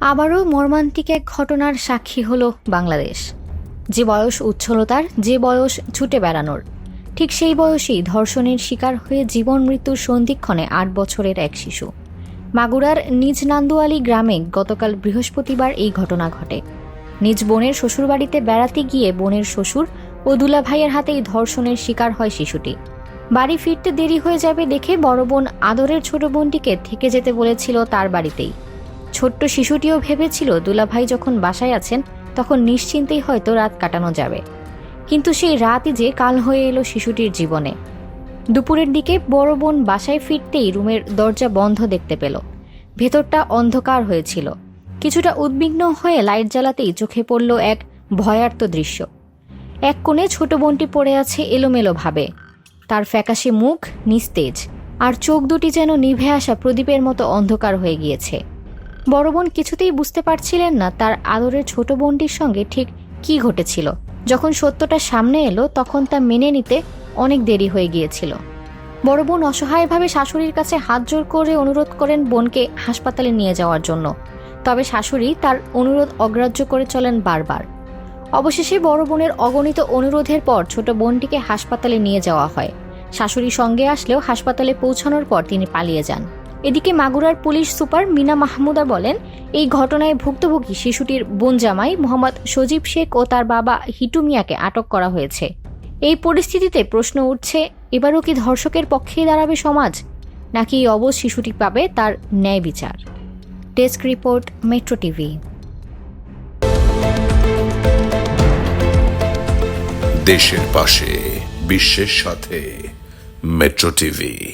আবারও মর্মান্তিক এক ঘটনার সাক্ষী হল বাংলাদেশ। যে বয়স উচ্ছলতার, যে বয়স ছুটে বেড়ানোর। ঠিক সেই বয়সেই ধর্ষণের শিকার হয়ে জীবন মৃত্যুর সন্ধিক্ষণে আট বছরের এক শিশু। মাগুরার নিজ নান্দুয়ালি গ্রামে গতকাল বৃহস্পতিবার এই ঘটনা ঘটে। নিজ বোনের শ্বশুরবাড়িতে বেড়াতে গিয়ে বোনের শ্বশুর ও দুলা দুলাভাইয়ের হাতেই ধর্ষণের শিকার হয় শিশুটি। বাড়ি ফিরতে দেরি হয়ে যাবে দেখে বড় বোন আদরের ছোট বোনটিকে থেকে যেতে বলেছিল তার বাড়িতেই। ছোট্ট শিশুটিও ভেবেছিল দুলাভাই যখন বাসায় আছেন, তখন নিশ্চিন্তেই হয়তো রাত কাটানো যাবে। কিন্তু সেই রাতই যে কাল হয়ে এলো শিশুটির জীবনে। দুপুরের দিকে বড় বোন বাসায় ফিরতেই রুমের দরজা বন্ধ দেখতে পেল। ভেতরটা অন্ধকার হয়েছিল। কিছুটা উদ্বিগ্ন হয়ে লাইট জ্বালাতেই চোখে পড়ল এক ভয়ার্ত দৃশ্য। এক কোণে ছোট বোনটি পড়ে আছে এলোমেলো ভাবে তার ফ্যাকাশে মুখ নিস্তেজ, আর চোখ দুটি যেন নিভে আসা প্রদীপের মতো অন্ধকার হয়ে গিয়েছে। বড় বোন কিছুতেই বুঝতে পারছিলেন না তার আদরের ছোট বোনটির সঙ্গে ঠিক কি ঘটেছিল। যখন সত্যটা সামনে এলো, তখন তা মেনে নিতে অনেক দেরি হয়ে গিয়েছিল। বড় বোন অসহায়ভাবে শাশুড়ির কাছে হাত জোর করে অনুরোধ করেন বোনকে হাসপাতালে নিয়ে যাওয়ার জন্য। তবে শাশুড়ি তার অনুরোধ অগ্রাহ্য করে চলেন বারবার। অবশেষে বড় বোনের অগণিত অনুরোধের পর ছোট বোনটিকে হাসপাতালে নিয়ে যাওয়া হয়। শাশুড়ি সঙ্গে আসলেও হাসপাতালে পৌঁছানোর পর তিনি পালিয়ে যান। এদিকে মাগুরার পুলিশ সুপার মিনা মাহমুদা বলেন, এই ঘটনায় ভুক্তভোগী শিশুটির বোন জামাই মোহাম্মদ সজীব শেখ ও তার বাবা হিটু মিয়াকে আটক করা হয়েছে। এই পরিস্থিতিতে প্রশ্ন উঠছে, এবারও কি ধর্ষকের পক্ষেই দাঁড়াবে সমাজ? নাকি অবশ শিশুটি পাবে তার ন্যায় বিচার? Desk report, metro TV. দেশের পাশে, বিশ্বের সাথে, মেট্রো টিভি।